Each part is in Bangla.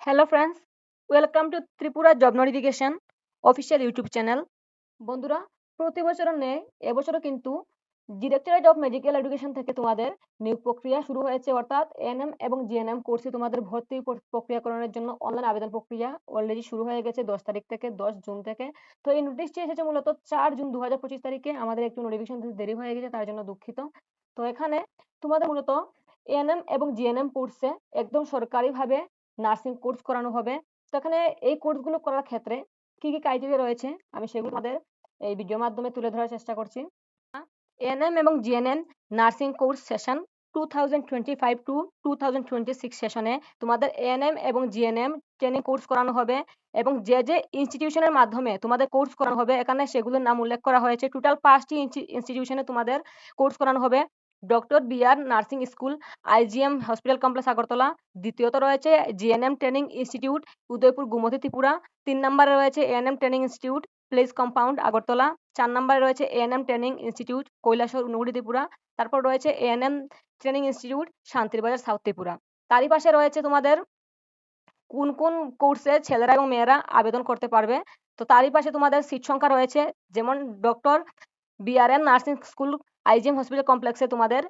Hello friends welcome to Tripura job notification official YouTube channel বন্ধুরা, প্রতি বছরের ন্যায় এবছরও কিন্তু ডিরেক্টরেট অফ মেডিকেল এডুকেশন থেকে তোমাদের নিয়োগ প্রক্রিয়া শুরু হয়েছে, অর্থাৎ এনএম এবং জিএনএম কোর্সে তোমাদের ভর্তি প্রক্রিয়াকরণের জন্য অনলাইন আবেদন প্রক্রিয়া অলরেডি শুরু হয়ে গেছে দশ তারিখ থেকে, দশ জুন থেকে। তো এই নোটিশটি এসেছে মূলত চার জুন দু হাজার পঁচিশ তারিখে, আমাদের একটু নোটিফিকেশন দেরি হয়ে গেছে, তার জন্য দুঃখিত। তো এখানে তোমাদের মূলত এএনএম এবং জিএনএম কোর্সে একদম সরকারিভাবে নার্সিং কোর্স করানো হবে। তো এখানে এই কোর্সগুলো করার ক্ষেত্রে কি কি ক্রাইটেরিয়া রয়েছে? আমি সেগুলো আমাদের এই ভিডিওর মাধ্যমে তুলে ধরার চেষ্টা করছি। এএনএম এবং GNM nursing course session two thousand twenty five two two thousand twenty six সেশনে তোমাদের এএনএম এবং জিএনএম ট্রেনিং কোর্স করানো হবে এবং যে যে ইনস্টিটিউশনের মাধ্যমে তোমাদের কোর্স করানো হবে, এখানে সেগুলোর নাম উল্লেখ করা হয়েছে। টোটাল পাঁচটি ইনস্টিটিউশনে তোমাদের কোর্স করানো হবে। Doctor BR nursing school IGM hospital complex Agartala. দ্বিতীয়ত রয়েছে GNM training institute, Udaipur, Gumti, Tripura. তিন নম্বরে রয়েছে ANM training institute, place compound, Agartala. চার নম্বরে রয়েছে এএনএম ট্রেনিং ইনস্টিটিউট, কৈলাসহর, উনগুড়ি, ত্রিপুরা। তারপর রয়েছে ANM training institute Shantirbazar south Tripura. তারই পাশে রয়েছে তোমাদের কোন কোন কোর্সে ছেলেরা এবং মেয়েরা আবেদন করতে পারবে। তো তারই পাশে তোমাদের সিট সংখ্যা রয়েছে, যেমন doctor BRN nursing school IGM hospital কমপ্লেক্সে তোমাদের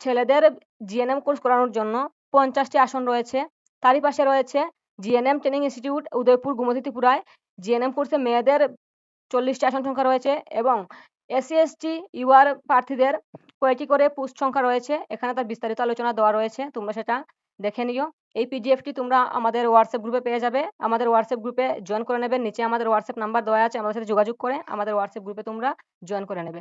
ছেলেদের জিএনএম কোর্স করানোর জন্য পঞ্চাশটি আসন রয়েছে। তারই পাশে রয়েছে GNM training institute Udaipur Gumti ত্রিপুরায় জিএনএম কোর্সে মেয়েদের চল্লিশটি আসন সংখ্যা রয়েছে এবং এসসি এসটি ইউআর প্রার্থীদের কয়েকটি করে পোস্ট সংখ্যা রয়েছে। এখানে তার বিস্তারিত আলোচনা দেওয়া রয়েছে, তোমরা সেটা দেখে নিও। এই পিডিএফটি তোমরা আমাদের হোয়াটসঅ্যাপ গ্রুপে পেয়ে যাবে। আমাদের হোয়াটসঅ্যাপ গ্রুপে জয়েন করে নেবে। নিচে আমাদের হোয়াটসঅ্যাপ নাম্বার দেওয়া আছে, আমাদের সাথে যোগাযোগ করে আমাদের হোয়াটসঅ্যাপ গ্রুপে তোমরা জয়েন করে নেবে।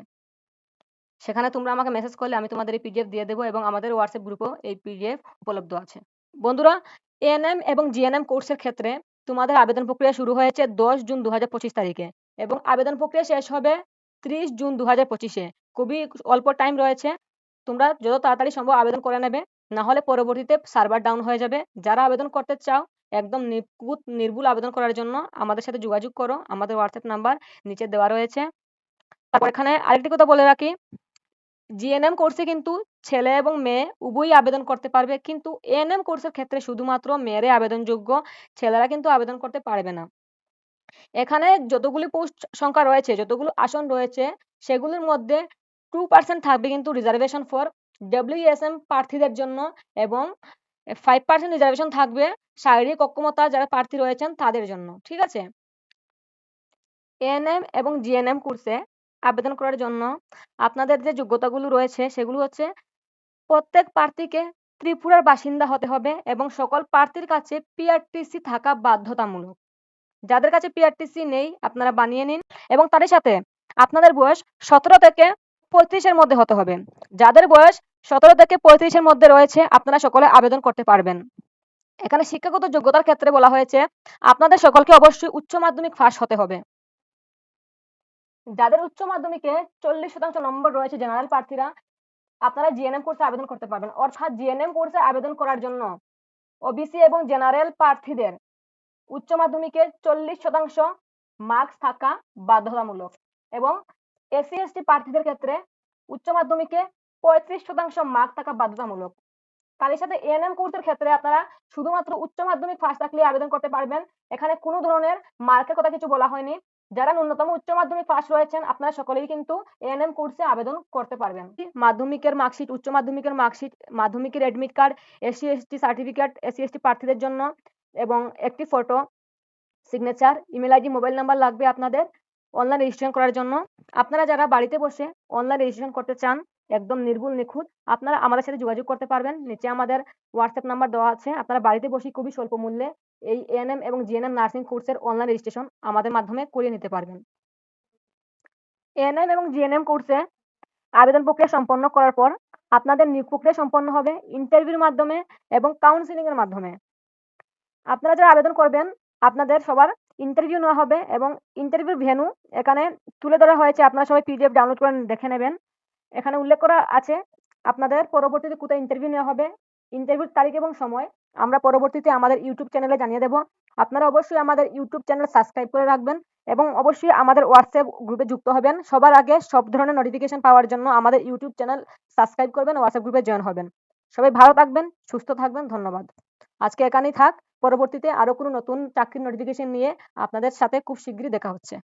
সেখানে তোমরা আমাকে মেসেজ করলে আমি তোমাদের এই পিডিএফ দিয়ে দেবো এবং আমাদের হোয়াটসঅ্যাপ গ্রুপেও এই পিডিএফ উপলব্ধ আছে। বন্ধুরা এএনএম এবং জিএনএম কোর্সের ক্ষেত্রে তোমাদের আবেদন প্রক্রিয়া শুরু হয়েছে দশ জুন দু হাজার পঁচিশ তারিখে এবং আবেদন প্রক্রিয়া শেষ হবে ত্রিশ জুন দু হাজার পঁচিশে। খুবই অল্প টাইম রয়েছে। তোমরা যত তাড়াতাড়ি সম্ভব আবেদন করে নেবে। না হলে পরবর্তীতে সার্ভার ডাউন হয়ে যাবে। যারা আবেদন করতে চাও, একদম নিখুঁত, নির্ভুল আবেদন করার জন্য আমাদের সাথে যোগাযোগ করো। আমাদের হোয়াটসঅ্যাপ নাম্বার নিচে দেওয়া রয়েছে। তারপর এখানে আরেকটি কথা বলে রাখি। জিএনএম কোর্সে কিন্তু ছেলে এবং মেয়ে উভয়ই আবেদন করতে পারবে। কিন্তু এএনএম কোর্সের ক্ষেত্রে শুধুমাত্র মেয়েরাই আবেদনযোগ্য, ছেলেরা কিন্তু আবেদন করতে পারবে না। এখানে যতগুলি পোস্ট সংখ্যা রয়েছে, যতগুলো আসন রয়েছে, সেগুলোর মধ্যে টু পার্সেন্ট থাকবে কিন্তু রিজার্ভেশন ফর ডব্লিউএসএম প্রার্থীদের জন্য এবং ফাইভ পার্সেন্ট রিজার্ভেশন থাকবে শারীরিক অক্ষমতা যারা প্রার্থী রয়েছেন তাদের জন্য, ঠিক আছে? এএনএম এবং জিএনএম কোর্সে আবেদন করার জন্য আপনাদের যে যোগ্যতাগুলো রয়েছে সেগুলো হচ্ছে প্রত্যেক প্রার্থীকে ত্রিপুরার বাসিন্দা হতে হবে এবং সকল প্রার্থীর কাছে পিআরটিসি থাকা বাধ্যতামূলক। যাদের কাছে পিআরটিসি নেই, আপনারা বানিয়ে নিন এবং তাদের সাথে আপনাদের বয়স সতেরো থেকে পঁয়ত্রিশের মধ্যে হতে হবে। যাদের বয়স সতেরো থেকে পঁয়ত্রিশের মধ্যে রয়েছে, আপনারা সকলে আবেদন করতে পারবেন। এখানে শিক্ষাগত যোগ্যতার ক্ষেত্রে বলা হয়েছে, আপনাদের সকলকে অবশ্যই উচ্চ মাধ্যমিক পাস হতে হবে। যাদের উচ্চ মাধ্যমিকে চল্লিশ শতাংশ নম্বর রয়েছে জেনারেল প্রার্থীরা, আপনারা জিএনএম কোর্সে আবেদন করতে পারবেন। অর্থাৎ জিএনএম কোর্সে আবেদন করার জন্য ওবিসি এবং জেনারেল প্রার্থীদের উচ্চ মাধ্যমিকে চল্লিশ শতাংশ মার্কস থাকা বাধ্যতামূলক এবং এসসি এসটি প্রার্থীদের ক্ষেত্রে উচ্চ মাধ্যমিকে পঁয়ত্রিশ শতাংশ মার্ক থাকা বাধ্যতামূলক। তার সাথে এএনএম কোর্সের ক্ষেত্রে আপনারা শুধুমাত্র উচ্চ মাধ্যমিক পাস থাকলে আবেদন করতে পারবেন। এখানে কোনো ধরনের মার্কের কথা কিছু বলা হয়নি। যারা ন্যূনতম উচ্চ মাধ্যমিক পাস রয়েছেন, আপনারা সকলেই কিন্তু এএনএম কোর্সে আবেদন করতে পারবেন। মাধ্যমিকের মার্কশিট উচ্চ মাধ্যমিকের মার্কশিট মাধ্যমিকের admit card SC ST certificate SC ST প্রার্থীদের জন্য এবং একটি photo signature email ID mobile number লাগবে আপনাদের। অনলাইন রেজিস্ট্রেশন করার জন্য। আপনারা যারা বাড়িতে বসে অনলাইন রেজিস্ট্রেশন করতে চান, একদম নির্ভুল, নিখুঁত, আপনারা আমাদের সাথে যোগাযোগ করতে পারবেন। নিচে আমাদের হোয়াটসঅ্যাপ নাম্বার দেওয়া আছে। আপনারা বাড়িতে বসে খুবই স্বল্প মূল্যে এই এএনএম এবং জিএনএম নার্সিং কোর্সের অনলাইন রেজিস্ট্রেশন আমাদের মাধ্যমে করিয়ে নিতে পারবেন। এএনএম এবং জিএনএম কোর্সে আবেদন প্রক্রিয়া সম্পন্ন করার পর আপনাদের নিয়োগ প্রক্রিয়া সম্পন্ন হবে ইন্টারভিউর মাধ্যমে এবং কাউন্সিলিং এর মাধ্যমে। আপনারা যারা আবেদন করবেন, আপনাদের সবার ইন্টারভিউ নেওয়া হবে এবং ইন্টারভিউ ভেনু এখানে তুলে ধরা হয়েছে। আপনারা সবাই পিডিএফ ডাউনলোড করে দেখে নেবেন। এখানে উল্লেখ করা আছে, আপনাদের পরবর্তীতে কোথায় ইন্টারভিউ নেওয়া হবে ইন্টারভিউর তারিখ এবং সময়। আমরা পরবর্তীতে আমাদের ইউটিউব চ্যানেলে জানিয়ে দেব। আপনারা অবশ্যই আমাদের ইউটিউব চ্যানেল সাবস্ক্রাইব করে রাখবেন এবং অবশ্যই আমাদের হোয়াটসঅ্যাপ গ্রুপে যুক্ত হবেন। সবার আগে সব ধরনের নোটিফিকেশন পাওয়ার জন্য আমাদের ইউটিউব চ্যানেল সাবস্ক্রাইব করবেন হোয়াটসঅ্যাপ গ্রুপে জয়েন হবেন। সবাই ভালো থাকবেন, সুস্থ থাকবেন, ধন্যবাদ। আজকে এখানেই থাক। পরবর্তীতে আরও কোনো নতুন চাকরির নোটিফিকেশন নিয়ে আপনাদের সাথে খুব শীঘ্রই দেখা হচ্ছে।